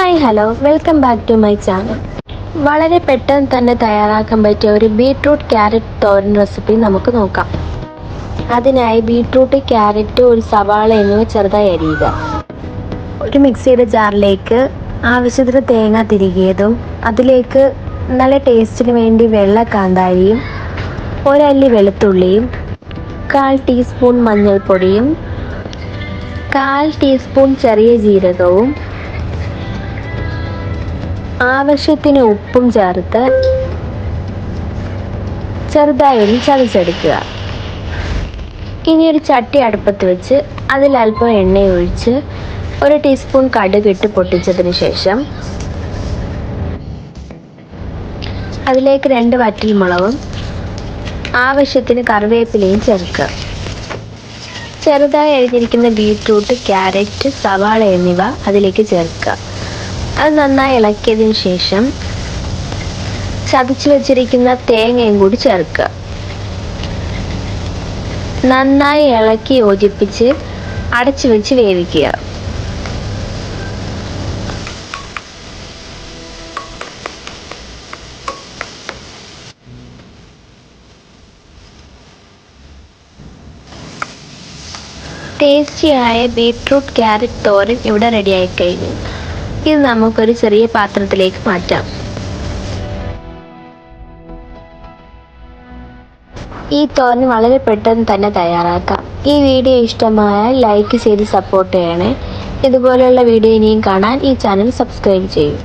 Hi hello welcome back to my channel വളരെ പെട്ടെന്ന് തന്നെ തയ്യാറാക്കാൻ പറ്റിയ ഒരു ബീട്രൂട്ട് ക്യാരറ്റ് തോരൻ റെസിപ്പി നമുക്ക് നോക്കാം. അതിനായി ബീട്രൂട്ട് ക്യാരറ്റ് ഒരു സവാള എന്നിവ ചെറുതായി അരിയുക. ഒരു മിക്സിയുടെ ജാറിലേക്ക് ആവശ്യത്തിന് തേങ്ങ തിരികിയതും അതിലേക്ക് നല്ല ടേസ്റ്റിന് വേണ്ടി വെള്ള കാന്താരിയും ഒരല്ലി വെളുത്തുള്ളിയും കാൽ ടീസ്പൂൺ മഞ്ഞൾപ്പൊടിയും കാൽ ടീസ്പൂൺ ചെറിയ ജീരകവും ആവശ്യത്തിന് ഉപ്പും ചേർത്ത് ചെറുതായി ഒന്ന് ചതച്ചെടുക്കുക. ഇനി ഒരു ചട്ടി അടുപ്പത്ത് വെച്ച് അതിൽ അല്പം എണ്ണ ഒഴിച്ച് ഒരു ടീസ്പൂൺ കടുക് ഇട്ട് പൊട്ടിച്ചതിന് ശേഷം അതിലേക്ക് രണ്ട് വറ്റൽമുളകും ആവശ്യത്തിന് കറിവേപ്പിലയും ചേർക്കുക. ചെറുതായി എഴുതിയിരിക്കുന്ന ബീറ്റ്റൂട്ട് ക്യാരറ്റ് സവാള എന്നിവ അതിലേക്ക് ചേർക്കുക. അത് നന്നായി ഇളക്കിയതിന് ശേഷം ചതച്ചു വെച്ചിരിക്കുന്ന തേങ്ങയും കൂടി ചേർക്കുക. നന്നായി ഇളക്കി യോജിപ്പിച്ച് അടച്ചു വെച്ച് വേവിക്കുക. ടേസ്റ്റിയായ ബീട്രൂട്ട് ക്യാരറ്റ് തോരൻ ഇവിടെ റെഡിയായി കഴിഞ്ഞു ഇത് നമുക്കൊരു ചെറിയ പാത്രത്തിലേക്ക് മാറ്റാം. ഈ തോരൻ വളരെ പെട്ടെന്ന് തന്നെ തയ്യാറാക്കാം. ഈ വീഡിയോ ഇഷ്ടമായാൽ ലൈക്ക് ചെയ്ത് സപ്പോർട്ട് ചെയ്യണേ. ഇതുപോലെയുള്ള വീഡിയോ ഇനിയും കാണാൻ ഈ ചാനൽ സബ്സ്ക്രൈബ് ചെയ്യൂ.